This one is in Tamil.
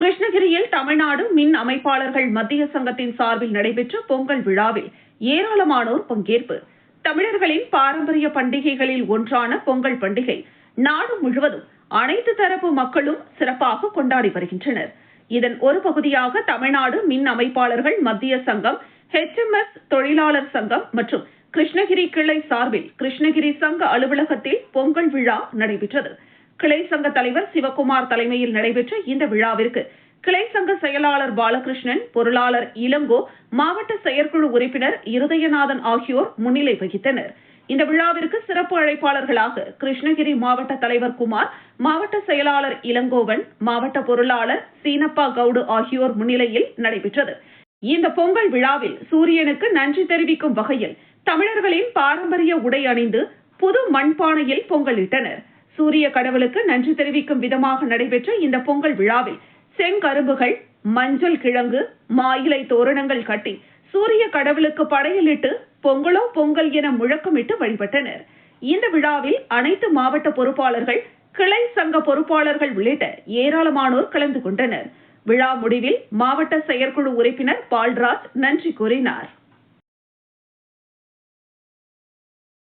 கிருஷ்ணகிரியில் தமிழ்நாடு மின் அமைப்பாளர்கள் மத்திய சங்கத்தின் சார்பில் நடைபெற்ற பொங்கல் விழாவில் ஏராளமானோர் பங்கேற்பு. தமிழர்களின் பாரம்பரிய பண்டிகைகளில் ஒன்றான பொங்கல் பண்டிகை நாடு முழுவதும் அனைத்து தரப்பு மக்களும் சிறப்பாக கொண்டாடி வருகின்றனர். இதன் ஒரு பகுதியாக தமிழ்நாடு மின் அமைப்பாளர்கள் மத்திய சங்கம் ஹெச்எம்எஸ் தொழிலாளர் சங்கம் மற்றும் கிருஷ்ணகிரி கிளை சார்பில் கிருஷ்ணகிரி சங்க அலுவலகத்தில் பொங்கல் விழா நடைபெற்றது. கிளை சங்க தலைவர் சிவகுமார் தலைமையில் நடைபெற்ற இந்த விழாவிற்கு கிளை சங்க செயலாளர் பாலகிருஷ்ணன் பொருளாளர் இளங்கோ மாவட்ட செயற்குழு உறுப்பினர் இருதயநாதன் ஆகியோர் முன்னிலை வகித்தனர். இந்த விழாவிற்கு சிறப்பு அழைப்பாளர்களாக கிருஷ்ணகிரி மாவட்ட தலைவர் குமார் மாவட்ட செயலாளர் இளங்கோவன் மாவட்ட பொருளாளர் சீனப்பா கவுடு ஆகியோர் முன்னிலையில் நடைபெற்றது. இந்த பொங்கல் விழாவில் சூரியனுக்கு நன்றி தெரிவிக்கும் வகையில் தமிழர்களின் பாரம்பரிய உடை அணிந்து புது மண்பானையில் பொங்கலிட்டனர். சூரிய கடவுளுக்கு நன்றி தெரிவிக்கும் விதமாக நடைபெற்ற இந்த பொங்கல் விழாவில் செங்கரும்புகள் மஞ்சள் கிழங்கு மாயிலை தோரணங்கள் கட்டி சூரிய கடவுளுக்கு படையலிட்டு பொங்கலோ பொங்கல் என முழக்கமிட்டு வழிபட்டனர். இந்த விழாவில் அனைத்து மாவட்ட பொறுப்பாளர்கள் கிளை சங்க பொறுப்பாளர்கள் உள்ளிட்ட ஏராளமானோர் கலந்து கொண்டனர். விழா முடிவில் மாவட்ட செயற்குழு உறுப்பினர் பால்ராஜ் நன்றி கூறினார்.